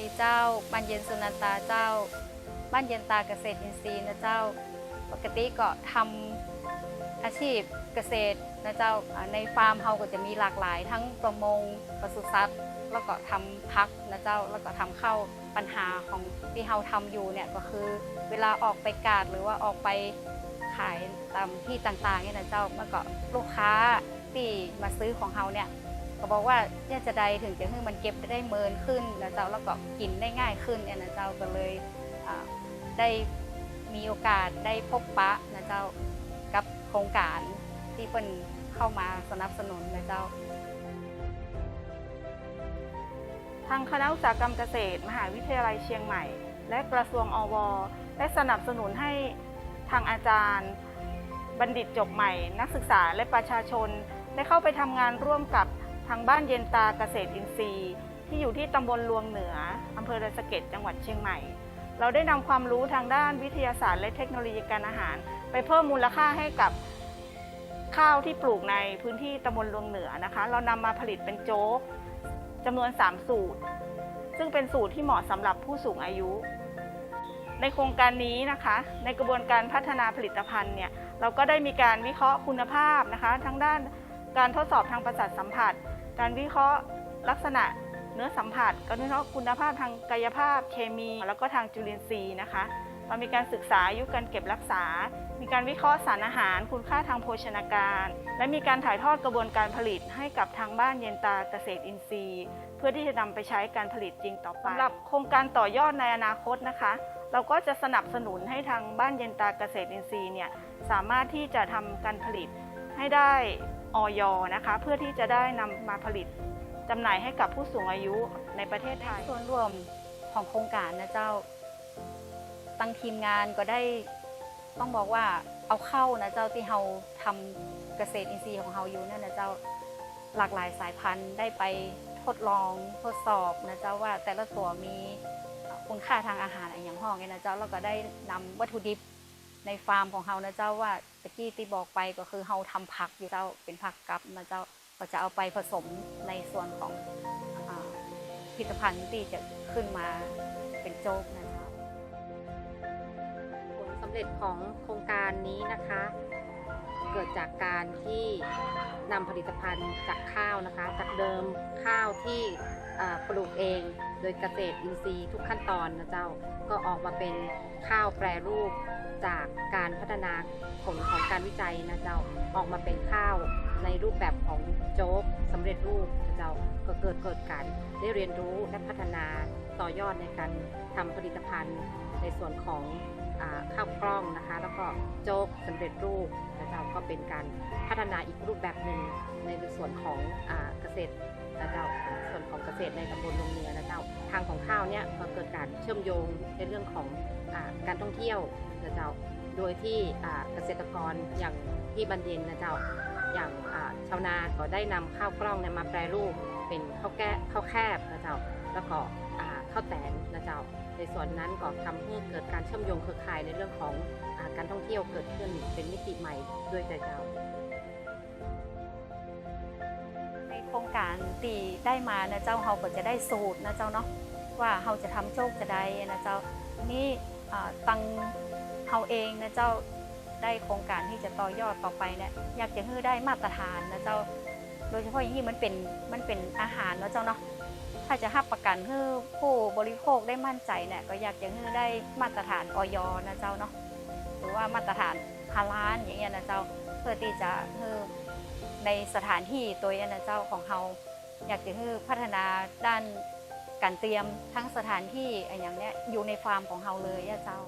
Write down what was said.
ดีเจ้า บ้านเย็นสุนันตาเจ้า บ้านเย็นตาเกษตรอินทรีย์นะเจ้า ปกติก็ทำอาชีพเกษตรนะเจ้า ในฟาร์มเฮาก็จะมีหลากหลาย ทั้งประมงปศุสัตว์ แล้วก็ทำพักนะเจ้า แล้วก็ทำเข้าวปัญหาของที่เฮาทำอยู่เนี่ยก็คือ เวลาออกไปกาดหรือว่าออกไปขายตามที่ต่างๆเนี่ยนะเจ้าเมื่อก็ลูกค้าที่มาซื้อของเฮาเนี่ย ก็บอกว่าเนี่ยจะใดถึงจะให้มันเก็บได้เมินขึ้นนะเจ้าแล้วก็กินได้ง่ายขึ้นเนี่ยนะเจ้าก็เลยได้มีโอกาสได้พบปะนะเจ้ากับโครงการที่เป็นเข้ามาสนับสนุนนะเจ้า ทางคณะอุตสาหกรรมเกษตร มหาวิทยาลัยเชียงใหม่ และกระทรวงอวได้สนับสนุนให้ทางอาจารย์ บัณฑิตจบใหม่ นักศึกษาและประชาชนได้เข้าไปทำงานร่วมกับ ทางบ้านเย็นตาเกษตรอินทรีย์ ที่อยู่ที่ตำบลลวงเหนืออำเภอดอยสเก็ดจังหวัดเชียงใหม่ เราได้นำความรู้ทางด้านวิทยาศาสตร์และเทคโนโลยีการอาหาร ไปเพิ่มมูลค่าให้กับข้าวที่ปลูกในพื้นที่ตำบลลวงเหนือนะคะ เรานำมาผลิตเป็นโจ๊กจำนวน 3 สูตร ซึ่งเป็นสูตรที่เหมาะสำหรับผู้สูงอายุ ในโครงการนี้นะคะ ในกระบวนการพัฒนาผลิตภัณฑ์เนี่ยเราก็ได้มีการวิเคราะห์คุณภาพนะคะ ทั้งด้าน การทดสอบทางประสาทสัมผัส การวิเคราะห์ลักษณะเนื้อสัมผัส การวิเคราะห์คุณภาพทางกายภาพ เคมี แล้วก็ทางจุลินทรีย์นะคะเรามีการศึกษาอายุการเก็บรักษา มีการวิเคราะห์สารอาหาร คุณค่าทางโภชนาการ และมีการถ่ายทอดกระบวนการผลิตให้กับทางบ้านเย็นตาเกษตรอินทรีย์ เพื่อที่จะนำไปใช้การผลิตจริงต่อไปสำหรับโครงการต่อยอดในอนาคตนะคะ เราก็จะสนับสนุนให้ทางบ้านเย็นตาเกษตรอินทรีย์เนี่ยสามารถที่จะทำการผลิตให้ได้ ออยนะคะ เพื่อที่จะได้นำมาผลิตจำหน่ายให้กับผู้สูงอายุในประเทศไทย ส่วนรวมของโครงการนะเจ้าตั้งทีมงานก็ได้ต้องบอกว่าเอาเข้านะเจ้าที่เราทำเกษตรอินทรีย์ของเราอยู่เนี่ยนะเจ้าหลากหลายสายพันธุ์ได้ไปทดลองทดสอบนะเจ้าว่าแต่ละตัวมีคุณค่าทางอาหารอะไรอย่างห้องเนี่ยนะเจ้าแล้วก็ได้นำวัตถุดิบ ในฟาร์มของเรานะเจ้าว่าตะกี้ที่บอกไปก็คือเราทำผักอยู่เจ้าเป็นผักกับนะเจ้าก็จะเอาไปผสมในส่วนของอผลิตภัณฑ์ที่จะขึ้นมาเป็นโจ๊กนะครับผลสำเร็จของโครงการนี้นะคะ เกิดจากการที่นำผลิตภัณฑ์จากข้าวนะคะ จากเดิมข้าวที่ ปลูกเอง โดยเกษตรอินทรีย์ทุกขั้นตอนนะเจ้า ก็ออกมาเป็นข้าวแปรรูปจากการพัฒนาผลของการวิจัยนะเจ้า ออกมาเป็นข้าวในรูปแบบของโจ๊กสำเร็จรูปนะเจ้า ก็เกิดเกิดการได้เรียนรู้และพัฒนาต่อยอดในการทำผลิตภัณฑ์ในส่วนของข้าวกล้องนะคะ แล้วก็โจ๊กสำเร็จรูปนะเจ้าก็เป็นการพัฒนาอีกรูปแบบหนึ่งในส่วนของอเกษตร นะเจ้า ส่วนของเกษตรในตำบลลงเนือนะเจ้า ทางของข้าวเนี่ยก็เกิดการเชื่อมโยงในเรื่องของอการท่องเที่ยวนะเจ้า โดยที่เกษตรกรอย่างที่บรรเย็นนะเจ้า อย่างชาวนาก็ได้นำข้าวกล้องเนี่ยมาแปรรูปเป็นข้าวแก้ข้าวแคบนะเจ้า แล้วก็ข้าวแตนนะเจ้า ในส่วนนั้นก็ทำให้เกิดการเชื่อมโยงเครือข่ายในเรื่องของอการท่องเที่ยวเกิดขึ้นเป็นมิติใหม่ด้วยเจ้าารตีได้มานะเจ้าเราก็จะได้สูตรนะเจ้าเนาะว่าเราจะทำโจ๊กจะได้นะเจ้านี้อ่ตังเราเองนะเจ้าได้โครงการที่จะต่อยอดต่อไปเนี่ยอยากจะให้ได้มาตรฐานนะเจ้า โดยเฉพาะอย่างยิ่งมันเป็นมันเป็นอาหารนะเจ้าเนาะถ้าจะรับประกันให้ผู้บริโภคได้มั่นใจเนี่ยก็อยากจะให้ได้มาตรฐานออยนะเจ้าเนาะหรือว่ามาตรฐาน พาลานอย่างเงี้ยนะเจ้าเพื่อที่จะให้ในสถานที่ตัวเนี้ยนะเจ้าของเราอยากจะให้พัฒนาด้านการเตรียมทั้งสถานที่อะไรอย่างเนี้ยอยู่ในฟาร์มของเราเลยอะเจ้า